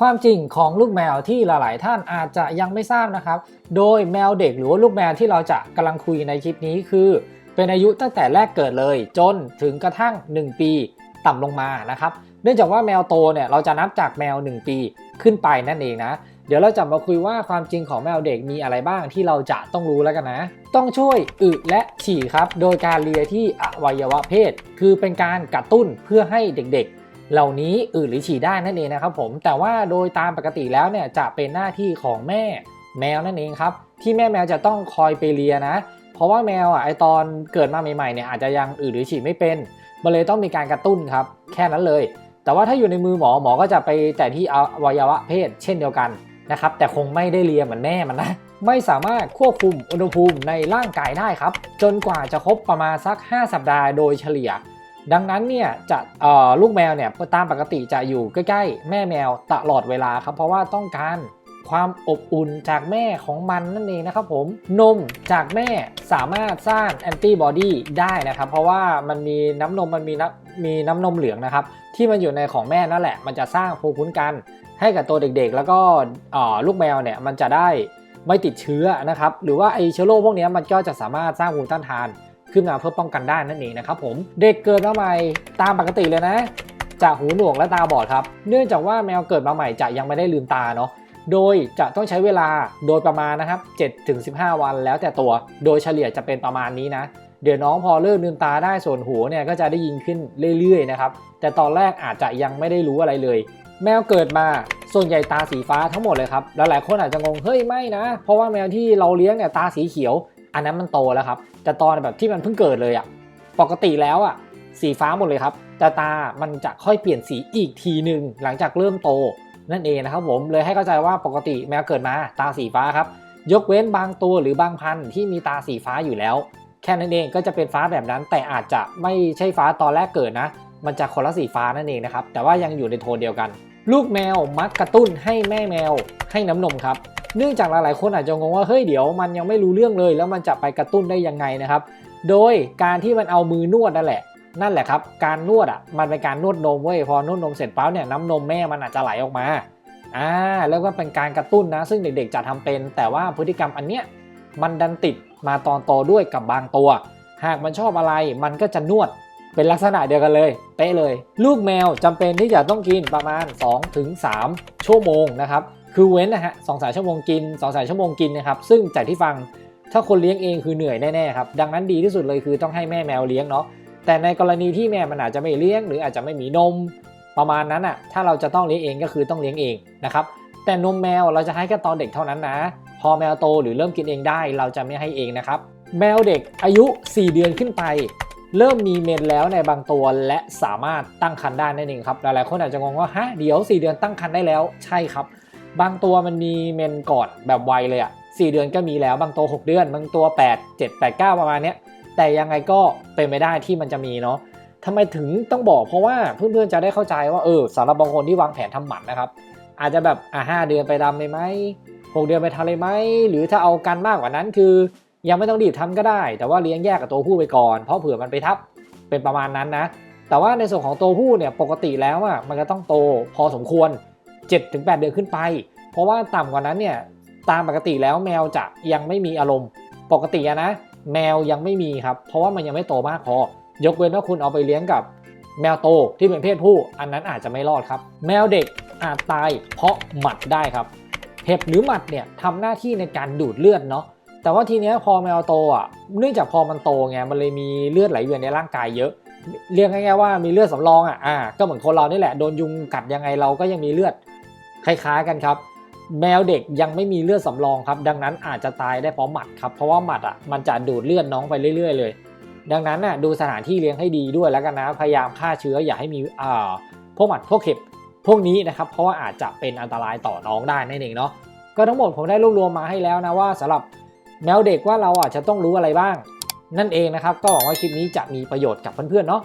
ความจริงของลูกแมวที่หลายๆ ท่านอาจจะยังไม่ทราบนะครับ โดยแมวเด็กหรือว่าลูกแมวที่เราจะกำลังคุยในคลิปนี้คือ เป็นอายุตั้งแต่แรกเกิดเลย จนถึงกระทั่ง 1 ปีต่ำลงมานะครับ เนื่องจากว่าแมวโตเนี่ยเราจะนับจากแมว 1 ปีขึ้นไปนั่นเองนะ เดี๋ยวเราจะมาคุยว่าความจริงของแมวเด็กมีอะไรบ้างที่เราจะต้องรู้แล้วกันนะ ต้องช่วยอึและฉี่ครับ โดยการเลียที่อวัยวะเพศ คือเป็นการกระตุ้นเพื่อให้เด็กๆ เหล่านี้อึหรือฉี่ได้นั่นเองนะครับผมแต่ว่าโดยตามปกติแล้วเนี่ยจะเป็นหน้าที่ของแม่แมวนั่นเองครับที่แม่แมวจะต้องคอยไปเลียนะ เพราะว่าแมวอะไอตอนเกิดมาใหม่ๆเนี่ยอาจจะยังอึหรือฉี่ไม่เป็นมันเลยต้องมีการกระตุ้นครับแค่นั้นเลย แต่ว่าถ้าอยู่ในมือหมอหมอก็จะไปแต่ที่อวัยวะเพศ เช่นเดียวกันนะครับแต่คงไม่ได้เลียเหมือนแม่มันนะไม่สามารถควบคุมอุณหภูมิในร่างกายได้ครับ จนกว่าจะครบประมาณสัก 5 สัปดาห์โดยเฉลี่ย ดังนั้นเนี่ยจะลูกแมวเนี่ยตามปกติจะอยู่ใกล้ๆ แม่แมวตลอดเวลาครับ เพราะว่าต้องการความอบอุ่นจากแม่ของมันนั่นเองนะครับผมนมจากแม่สามารถสร้างแอนติบอดีได้นะครับ เพราะว่ามันมีน้ำนมมันมีน้ำมีน้ำนมเหลืองนะครับ ที่มันอยู่ในของแม่นั่นแหละ มันจะสร้างภูมิคุ้มกันให้กับตัวเด็กๆ แล้วก็ลูกแมวเนี่ยมันจะได้ไม่ติดเชื้อนะครับ หรือว่าไอเชื้อโรคพวกนี้มันก็จะสามารถสร้างภูมิต้านทาน ขึ้นมาเพื่อป้องกันได้นั่นเองนะครับผมเด็กเกิดมาใหม่ตามปกติเลยนะจะหูหนวกและตาบอดครับ เนื่องจากว่าแมวเกิดมาใหม่จะยังไม่ได้ลืมตาเนาะโดยจะต้องใช้เวลาโดยประมาณนะครับ7ถึง15 วันแล้วแต่ตัว โดยเฉลี่ยจะเป็นประมาณนี้นะ เดี๋ยวน้องพอเริ่มลืมตาได้ส่วนหูเนี่ยก็จะได้ยินขึ้นเรื่อยๆนะครับ แต่ตอนแรกอาจจะยังไม่ได้รู้อะไรเลย แมวเกิดมาส่วนใหญ่ตาสีฟ้าทั้งหมดเลยครับ หลายๆคนอาจจะงง เฮ้ยไม่นะ เพราะว่าแมวที่เราเลี้ยงเนี่ยตาสีเขียว อันนั้นมันโตแล้วครับ แต่ตอนแบบที่มันเพิ่งเกิดเลยอะปกติแล้วอะ สีฟ้าหมดเลยครับแต่ตา มันจะค่อยเปลี่ยนสีอีกทีหนึ่งหลังจากเริ่มโต นั่นเองนะครับผม เลยให้เข้าใจว่าปกติแมวเกิดมาตาสีฟ้าครับ ยกเว้นบางตัวหรือบางพันธุ์ที่มีตาสีฟ้าอยู่แล้ว แค่นั้นเองก็จะเป็นฟ้าแบบนั้น แต่อาจจะไม่ใช่ฟ้าตอนแรกเกิดนะ มันจะคนละสีฟ้านั่นเองนะครับ แต่ว่ายังอยู่ในโทนเดียวกัน ลูกแมวมักกระตุ้นให้แม่แมวให้น้ำนมครับ เนื่องจากหลายๆคนอาจจะงงว่าเฮ้ยเดี๋ยวมันยังไม่รู้เรื่องเลย แล้วมันจะไปกระตุ้นได้ยังไงนะครับ โดยการที่มันเอามือนวดนั่นแหละนั่นแหละครับ การนวดอะมันเป็นการนวดนมเว้ยพอนวดนมเสร็จปั๊บเนี่ยน้ำนมแม่มันอาจจะไหลออกมาอ่าแล้วก็เป็นการกระตุ้นนะ ซึ่งเด็กๆจะทำเป็น แต่ว่าพฤติกรรมอันเนี้ยมันดันติดมาตอนโตด้วยกับบางตัว หากมันชอบอะไรมันก็จะนวดเป็นลักษณะเดียวกันเลย เป๊ะเลย ลูกแมวจำเป็นที่จะต้องกินประมาณ 2-3 ชั่วโมงนะครับ คือเว้นนะฮะสองสามชั่วโมงกิน2องสามชั่วโมงกินนะครับซึ่งจากที่ฟังถ้าคนเลี้ยงเองคือเหนื่อยแน่ๆครับดังนั้นดีที่สุดเลยคือต้องให้แม่แมวเลี้ยงเนาะแต่ในกรณีที่แม่มันอาจจะไม่เลี้ยง หรืออาจจะไม่มีนม ประมาณนั้นอะถ้าเราจะต้องเลี้ยงเองก็คือต้องเลี้ยงเองนะครับแต่นมแมวเราจะให้แค่ตอนเด็กเท่านั้นนะ พอแมวโตหรือเริ่มกินเองได้เราจะไม่ให้เองนะครับแมวเด็กอายุ 4 เดือนขึ้นไป เริ่มมีเมนแล้วในบางตัวและสามารถตั้งครรภ์ได้นั่นเองครับหลายๆคนอาจจะงงว่าฮะเดี๋ยว 4 เดือนตั้งครรภ์ได้แล้วใช่ครับ บางตัวมันมีเมนก่อนแบบไวเลยอะ4 เดือนก็มีแล้ว บางตัว 6 เดือน บางตัว 8 7 8 9 ประมาณเนี้ย แต่ยังไงก็เป็นไม่ได้ที่มันจะมีเนาะทำไมถึงต้องบอกเพราะว่าเพื่อนๆจะได้เข้าใจว่าเออสำหรับบางคนที่วางแผนทำหมันนะครับ อาจจะแบบอะห้าเดือนไปดำเลยไหมหกเดือนไปทำเลยไหมหรือถ้าเอากันมากกว่านั้นคือ ยังไม่ต้องรีบทำก็ได้ แต่ว่าเลี้ยงแยกกับตัวผู้ไปก่อนเพราะเผื่อมันไปทับเป็นประมาณนั้นนะ แต่ว่าในส่วนของตัวผู้เนี่ยปกติแล้วอะมันก็ต้องโตพอสมควร 7-8 เดือนขึ้นไป เพราะว่าต่ำกว่านั้นเนี่ยตามปกติแล้วแมวจะยังไม่มีอารมณ์ ปกตินะแมวยังไม่มีครับ เพราะว่ามันยังไม่โตมากพอยกเว้นว่าคุณเอาไปเลี้ยงกับแมวโตที่เป็นเพศผู้ อันนั้นอาจจะไม่รอดครับ แมวเด็กอาจตายเพราะหมัดได้ครับ เห็บหรือหมัดเนี่ยทำหน้าที่ในการดูดเลือดเนาะแต่ว่าทีเนี้ยพอแมวโตอะเนื่องจากพอมันโตไงมันเลยมีเลือดไหลเวียนในร่างกายเยอะ เรียกง่ายๆว่ามีเลือดสำรองอะอ่าก็เหมือนคนเรานี่แหละโดนยุงกัดยังไงเราก็ยังมีเลือด คล้ายๆกันครับ แมวเด็กยังไม่มีเลือดสำรองครับ ดังนั้นอาจจะตายได้เพราะหมัดครับ เพราะว่าหมัดอะมันจะดูดเลือดน้องไปเรื่อย ๆ เลย ดังนั้นน่ะดูสถานที่เลี้ยงให้ดีด้วยแล้วกันนะ พยายามฆ่าเชื้ออย่าให้มีอ่าพวกหมัดพวกเห็บพวกนี้นะครับ เพราะว่าอาจจะเป็นอันตรายต่อน้องได้นั่นเองเนาะ ก็ทั้งหมดผมได้รวบรวมมาให้แล้วนะว่าสำหรับแมวเด็กว่าเราอาจจะต้องรู้อะไรบ้าง นั่นเองนะครับ ก็หวังว่าคลิปนี้จะมีประโยชน์กับเพื่อนๆเนาะ